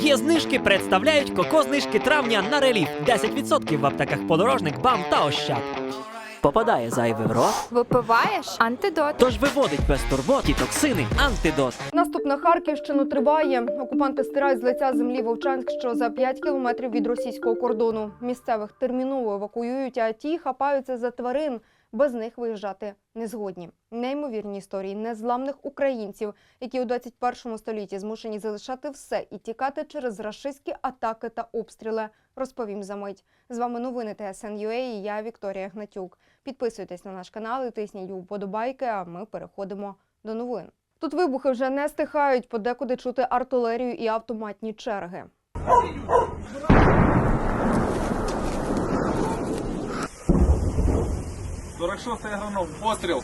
Є знижки представляють коко знижки травня на реліф. 10% в аптеках подорожник, бам та ощад. Попадає зайвий в рот, Випиваєш антидот. тож виводить без турбот і токсини антидот. Наступ на Харківщину триває. Окупанти стирають з лиця землі Вовчанськ, що за 5 кілометрів від російського кордону. Місцевих терміново евакуюють, а ті хапаються за тварин. Без них виїжджати не згодні. Неймовірні історії незламних українців, які у 21 столітті змушені залишати все і тікати через рашистські атаки та обстріли. Розповім за мить. З вами новини ТСН.UA і я Вікторія Гнатюк. Підписуйтесь на наш канал і тисніть вподобайки, а ми переходимо до новин. Тут вибухи вже не стихають, подекуди чути артилерію і автоматні черги. Агроном, постріл.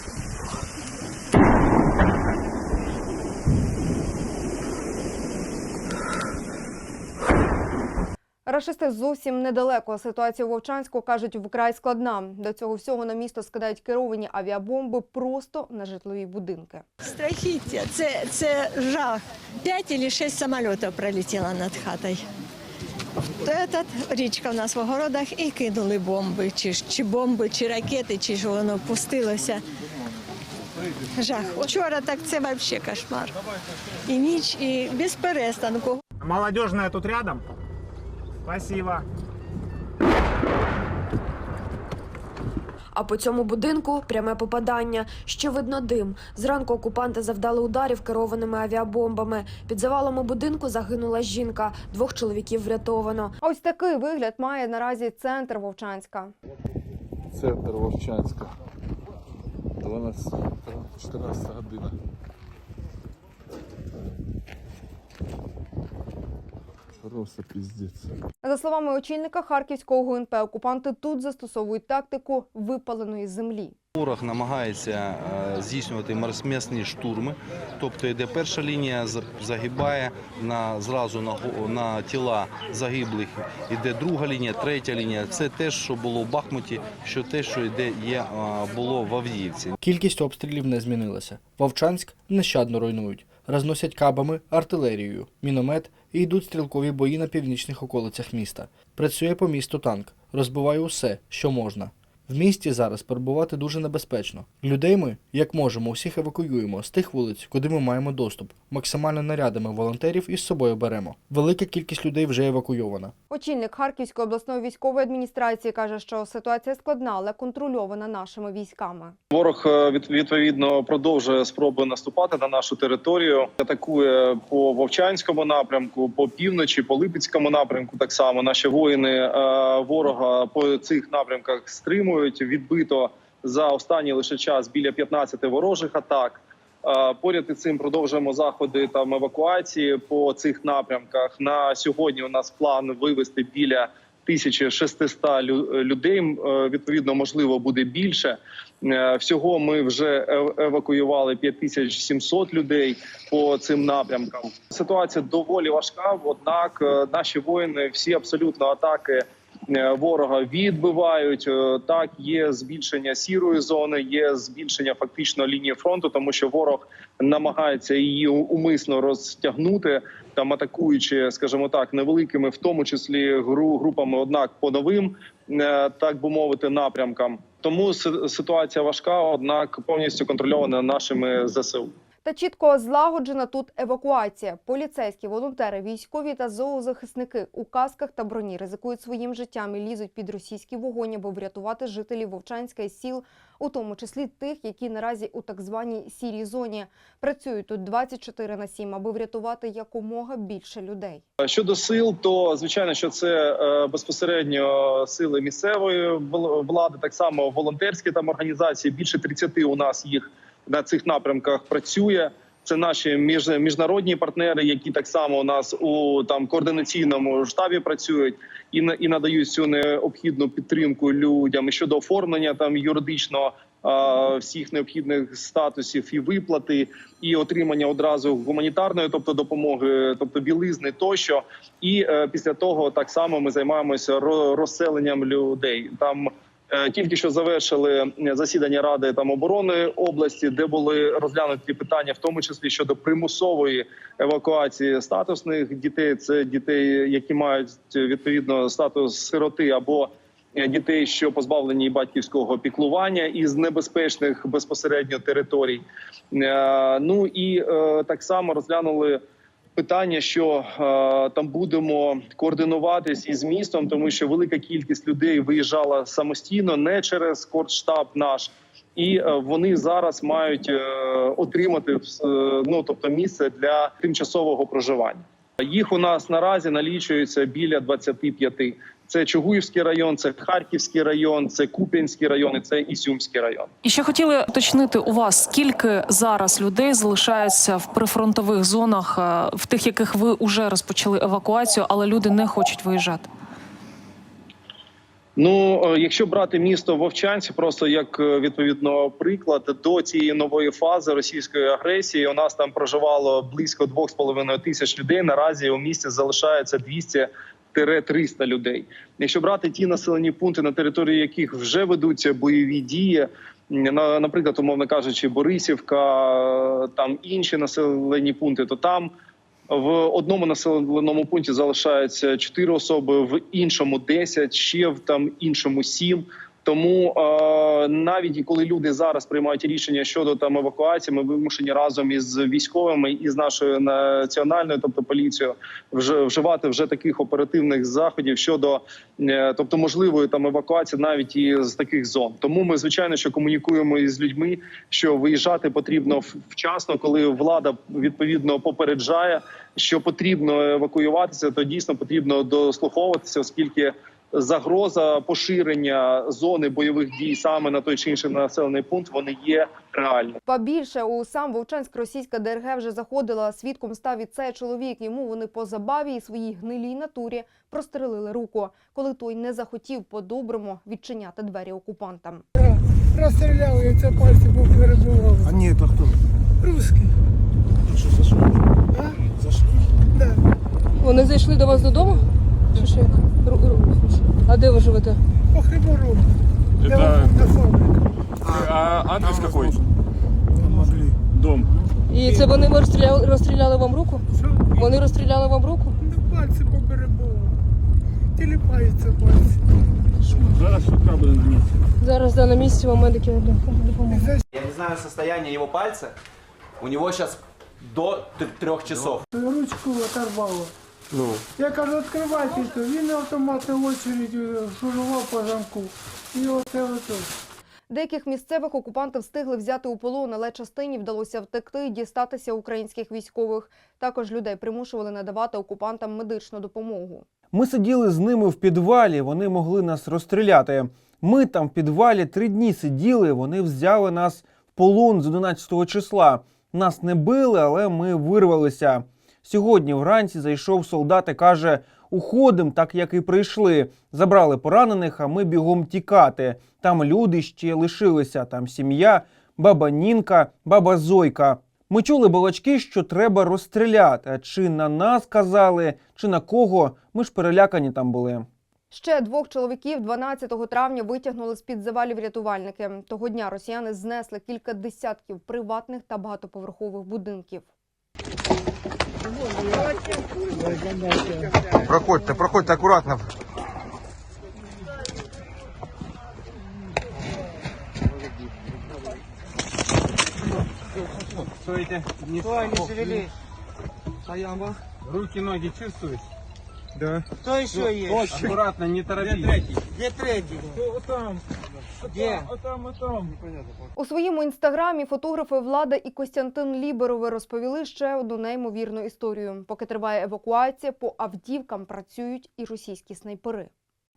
Рашисти зовсім недалеко. Ситуація у Вовчанську кажуть вкрай складна. До цього всього на місто скидають керовані авіабомби просто на житлові будинки. Страхіття, це, це жах. П'ять або шість самольотів пролетіло над хатою. Этот, річка в нас в огородах і кинули бомби, чи, чи бомби, чи ракети, чи ж воно пустилося. Жах. Вчора так це взагалі кошмар. І ніч, і без перестанку. Молодежная тут рядом. Спасибо. А по цьому будинку пряме попадання. Ще видно дим. Зранку окупанти завдали ударів керованими авіабомбами. Під завалами будинку загинула жінка. Двох чоловіків врятовано. Ось такий вигляд має наразі центр Вовчанська. Центр Вовчанська. 12, 14 година. Просто пиздец. За словами очільника Харківського ГУНП, окупанти тут застосовують тактику випаленої землі. Ворог намагається е, здійснювати марсмісні штурми, тобто йде перша лінія, за- загибає на зразу на, го- на тіла загиблих. Іде друга лінія, третя лінія. Це те, що було в Бахмуті, що те, що йде є е, було в Авдіївці. Кількість обстрілів не змінилася. Вовчанськ нещадно руйнують. Розносять кабами, артилерією, міномет і йдуть стрілкові бої на північних околицях міста. Працює по місту танк, розбиває усе, що можна. В місті зараз перебувати дуже небезпечно. Людей ми, як можемо, усіх евакуюємо з тих вулиць, куди ми маємо доступ. Максимально нарядами волонтерів із собою беремо. Велика кількість людей вже евакуйована. Очільник Харківської обласної військової адміністрації каже, що ситуація складна, але контрольована нашими військами. Ворог е, від- відповідно продовжує спроби наступати на нашу територію. Атакує по Вовчанському напрямку, по півночі, по Липецькому напрямку. Так само наші воїни е, ворога по цих напрямках стримують. Відбито за останній лише час біля 15 ворожих атак. Е, Поряд із цим продовжуємо заходи там евакуації по цих напрямках. На сьогодні у нас план вивести біля 1600 лю- людей. Е, Відповідно, можливо, буде більше. Е, Всього ми вже ев- евакуювали 5700 людей по цим напрямкам. Ситуація доволі важка. Однак е, наші воїни всі абсолютно атаки е, ворога відбивають. Е, Так, є збільшення сірої зони, є збільшення фактично лінії фронту, тому що ворог намагається її умисно розтягнути. Там атакуючи, скажімо так, невеликими, в тому числі гру групами, однак по новим, е, так би мовити, напрямкам. Тому ситуація важка, однак повністю контрольована нашими ЗСУ. Та чітко злагоджена тут евакуація. Поліцейські, волонтери, військові та зоозахисники у касках та броні ризикують своїм життям і лізуть під російський вогонь, аби врятувати жителів Вовчанська і сіл, у тому числі тих, які наразі у так званій сірій зоні працюють тут 24 на 7, аби врятувати якомога більше людей. Щодо сил, то звичайно, що це е, безпосередньо сили місцевої вл- влади, так само волонтерські там організації. Більше 30 у нас їх на цих напрямках працює. Це наші між, міжнародні партнери, які так само у нас у там координаційному штабі працюють і і надають цю необхідну підтримку людям щодо оформлення там юридичного всіх необхідних статусів і виплати, і отримання одразу гуманітарної, тобто допомоги, тобто білизни тощо. І е, після того так само ми займаємося ро- розселенням людей. Там Тільки що завершили е, засідання ради там оборони області, де були розглянуті питання, в тому числі щодо примусової евакуації статусних дітей. Це дітей, які мають відповідно статус сироти або е, дітей, що позбавлені батьківського піклування із небезпечних безпосередньо територій. Е, Ну і е, так само розглянули питання, що е, там будемо координуватись із містом, тому що велика кількість людей виїжджала самостійно, не через кордштаб наш. І е, вони зараз мають е, отримати е, ну тобто місце для тимчасового проживання. Їх у нас наразі налічується біля 25. Це Чугуївський район, це Харківський район, це Куп'янський район і це Ізюмський район. І ще хотіли уточнити у вас, скільки зараз людей залишається в прифронтових зонах, е, в тих, яких ви вже розпочали евакуацію, але люди не хочуть виїжджати. Ну, е, якщо брати місто Вовчанці, просто як е, відповідно приклад до цієї нової фази російської агресії, у нас там проживало близько 2,5 тисяч людей. Наразі у місті залишається 200 300 людей. Якщо брати ті населені пункти, на території яких вже ведуться бойові дії, на, наприклад, умовно кажучи, Борисівка, там інші населені пункти, то там в одному населеному пункті залишається 4 особи, в іншому 10, ще в там іншому 7. Тому е, навіть коли люди зараз приймають рішення щодо там евакуації, ми вимушені разом із військовими і з нашою національною, тобто поліцією, вже вживати вже таких оперативних заходів щодо е, тобто можливої там евакуації навіть і з таких зон. Тому ми звичайно що комунікуємо із людьми, що виїжджати потрібно вчасно, коли влада відповідно попереджає, що потрібно евакуюватися, то дійсно потрібно дослуховуватися, оскільки загроза поширення зони бойових дій саме на той чи інший населений пункт вони є реальні. Па більше у сам Вовчанськ російська ДРГ вже заходила. Свідком став і цей чоловік. Йому вони по забаві і своїй гнилій натурі прострелили руку, коли той не захотів по-доброму відчиняти двері окупантам. Розстріляв і це пальці перебував. А ні, то хто? Русський. Що зайшли? А? Зайшли? Да. Вони зайшли до вас додому? Чи що А де ви живете? По хлібору. Это... А адрес какой? Могли. Дом. І це вони розстріляли, розстріляли вам руку? Що? Вони розстріляли вам руку? Ну, пальці поперебував. Тіліпаються пальці. Зараз швидка буде на місці. Зараз да, на місці вам медики допоможуть. Я не знаю состояние его пальца. У него сейчас до т- трех часов. Ручку оторвало. Ну, Я кажу, відкривайте, то він автоматну очередь е, шурував по замку. І оце ото. Деяких місцевих окупанти встигли взяти у полон, але частині вдалося втекти і дістатися українських військових. Також людей примушували надавати окупантам медичну допомогу. Ми сиділи з ними в підвалі, вони могли нас розстріляти. Ми там в підвалі три дні сиділи, вони взяли нас в полон з 11 числа. Нас не били, але ми вирвалися. Сьогодні вранці зайшов солдат і каже: уходим, так як і прийшли. Забрали поранених, а ми бігом тікати. Там люди ще лишилися, там сім'я, баба Нінка, баба Зойка. Ми чули балачки, що треба розстріляти. Чи на нас казали, чи на кого? Ми ж перелякані там були. Ще двох чоловіків 12 травня витягнули з-під завалів рятувальники. Того дня росіяни знесли кілька десятків приватних та багатоповерхових будинків. Проходьте, проходьте аккуратно. Стойте. Не Стой, не шевелись. Стояма. Руки, ноги чувствуешь? Да. Кто еще есть? Аккуратно, не торопись. Где третий? Где? Там, вот там. Непонятно. У своєму інстаграмі фотографи Влада і Костянтин Ліберови розповіли ще одну неймовірну історію. Поки триває евакуація, по автівкам працюють і російські снайпери.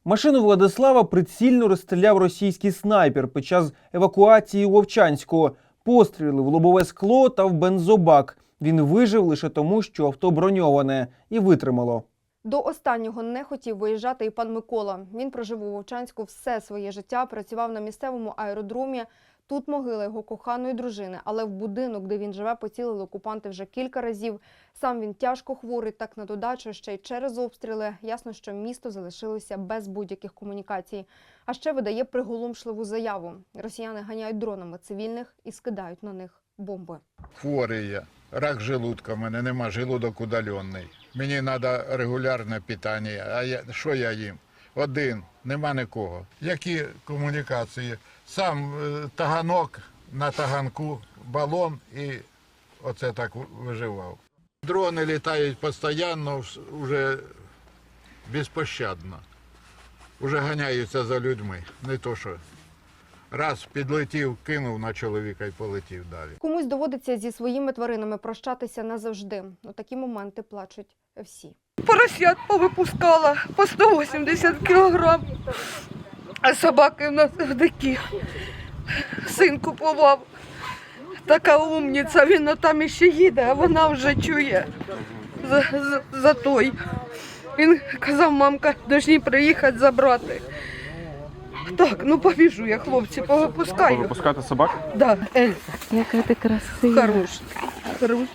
Машину Владислава прицільно розстріляв російський снайпер під час евакуації у Вовчанську. Постріли в лобове скло та в бензобак. Він вижив лише тому, що авто броньоване і витримало. До останнього не хотів виїжджати і пан Микола. Він прожив у Вовчанську все своє життя, працював на місцевому аеродромі. Тут могила його коханої дружини, але в будинок, де він живе, поцілили окупанти вже кілька разів. Сам він тяжко хворий, так на додачу, ще й через обстріли. Ясно, що місто залишилося без будь-яких комунікацій. А ще видає приголомшливу заяву. Росіяни ганяють дронами цивільних і скидають на них бомби. Хворий я. Рак желудка, в мене нема желудок удалений. Мені треба регулярне питання. А я, що я їм? Один, нема нікого. Які комунікації? Сам е, таганок на таганку, балон і оце так виживав. Дрони літають постійно, вже безпощадно. Уже ганяються за людьми. Не то що раз підлетів, кинув на чоловіка і полетів далі. Комусь доводиться зі своїми тваринами прощатися назавжди. У такі моменти плачуть всі. Поросят повипускала по 180 кілограм. А собаки в нас дикі. Син купував. Така умниця, він там іще їде, а вона вже чує за, за, за той. Він казав, мамка, повинні приїхати забрати. Так, ну побіжу я, хлопці, повипускаю. Випускати собак? Да, Ельза. Яка ти красива. Хороша. Хороша.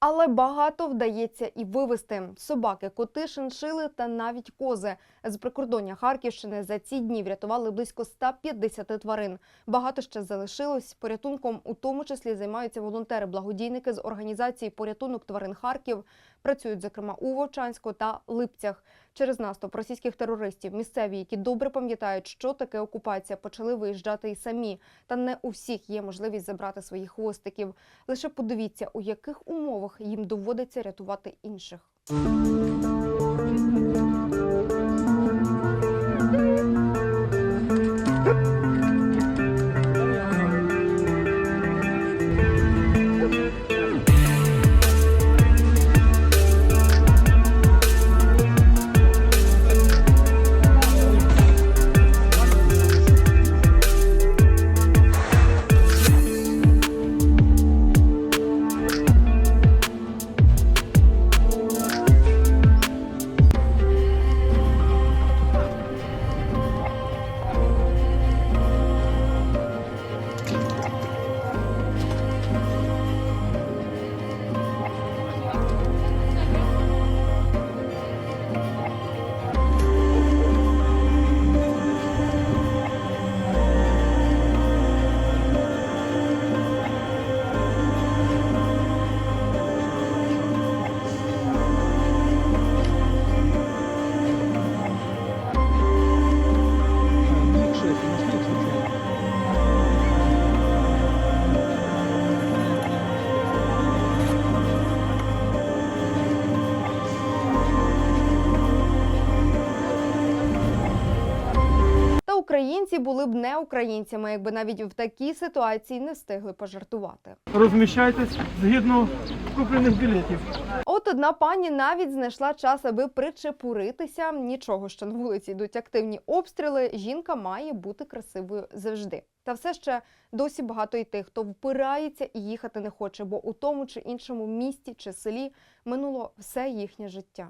Але багато вдається і вивести Собаки, коти, шиншили та навіть кози. З прикордоння Харківщини за ці дні врятували близько 150 тварин. Багато ще залишилось. Порятунком у тому числі займаються волонтери-благодійники з організації Порятунок тварин Харків. Працюють, зокрема, у Вовчанську та Липцях. Через наступ російських терористів місцеві, які добре пам'ятають, що таке окупація, почали виїжджати і самі. Та не у всіх є можливість забрати своїх хвостиків. Лише подивіться, у яких умовах їм доводиться рятувати інших. Українці були б не українцями, якби навіть в такій ситуації не встигли пожартувати. Розміщайтесь згідно куплених білетів. От одна пані навіть знайшла час, аби причепуритися. Нічого, що на вулиці йдуть активні обстріли. Жінка має бути красивою завжди. Та все ще досі багато й тих, хто впирається і їхати не хоче, бо у тому чи іншому місті чи селі минуло все їхнє життя.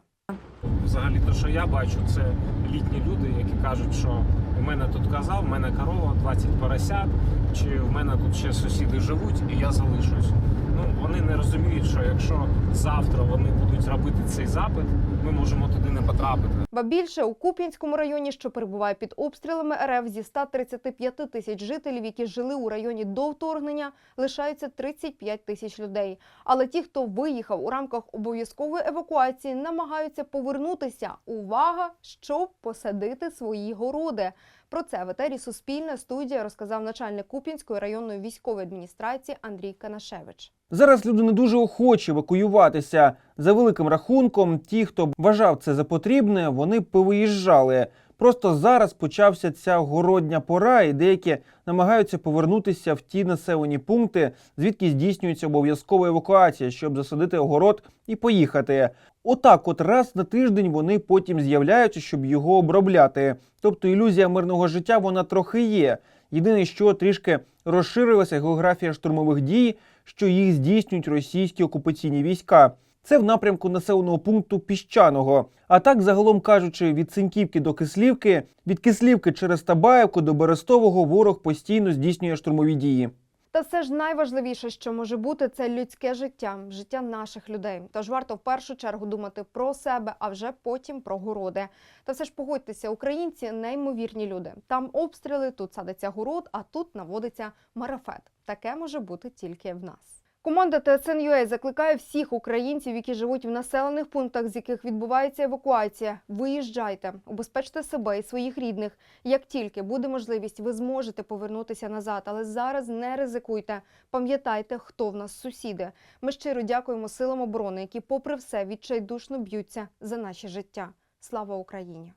Взагалі, те, що я бачу, це літні люди, які кажуть, що у мене тут коза, в мене корова, 20 поросят, чи в мене тут ще сусіди живуть, і я залишусь. Ну вони не розуміють, що якщо завтра вони будуть робити цей запит, ми можемо туди не потрапити. Ба більше у Куп'янському районі, що перебуває під обстрілами РФ, зі 135 тисяч жителів, які жили у районі до вторгнення, лишаються 35 тисяч людей. Але ті, хто виїхав у рамках обов'язкової евакуації, намагаються повернутися. Увага, щоб посадити свої городи. Про це в етері Суспільна студія розказав начальник Куп'янської районної військової адміністрації Андрій Канашевич. Зараз люди не дуже охочі евакуюватися. За великим рахунком, ті, хто вважав це за потрібне, вони повиїжджали. Просто зараз почався ця городня пора, і деякі намагаються повернутися в ті населені пункти, звідки здійснюється обов'язкова евакуація, щоб засадити огород і поїхати. Отак, от раз на тиждень вони потім з'являються, щоб його обробляти. Тобто ілюзія мирного життя вона трохи є. Єдине, що трішки розширилася географія штурмових дій, що їх здійснюють російські окупаційні війська. Це в напрямку населеного пункту Піщаного. А так, загалом кажучи, від Синьківки до Кислівки, від Кислівки через Табаєвку до Берестового ворог постійно здійснює штурмові дії. Та все ж найважливіше, що може бути, це людське життя, життя наших людей. Тож варто в першу чергу думати про себе, а вже потім про городи. Та все ж погодьтеся, українці неймовірні люди. Там обстріли, тут садиться город, а тут наводиться марафет. Таке може бути тільки в нас. Команда ТСН.UA закликає всіх українців, які живуть в населених пунктах, з яких відбувається евакуація. Виїжджайте, убезпечте себе і своїх рідних. Як тільки буде можливість, ви зможете повернутися назад, але зараз не ризикуйте. Пам'ятайте, хто в нас сусіди. Ми щиро дякуємо силам оборони, які, попри все, відчайдушно б'ються за наші життя. Слава Україні!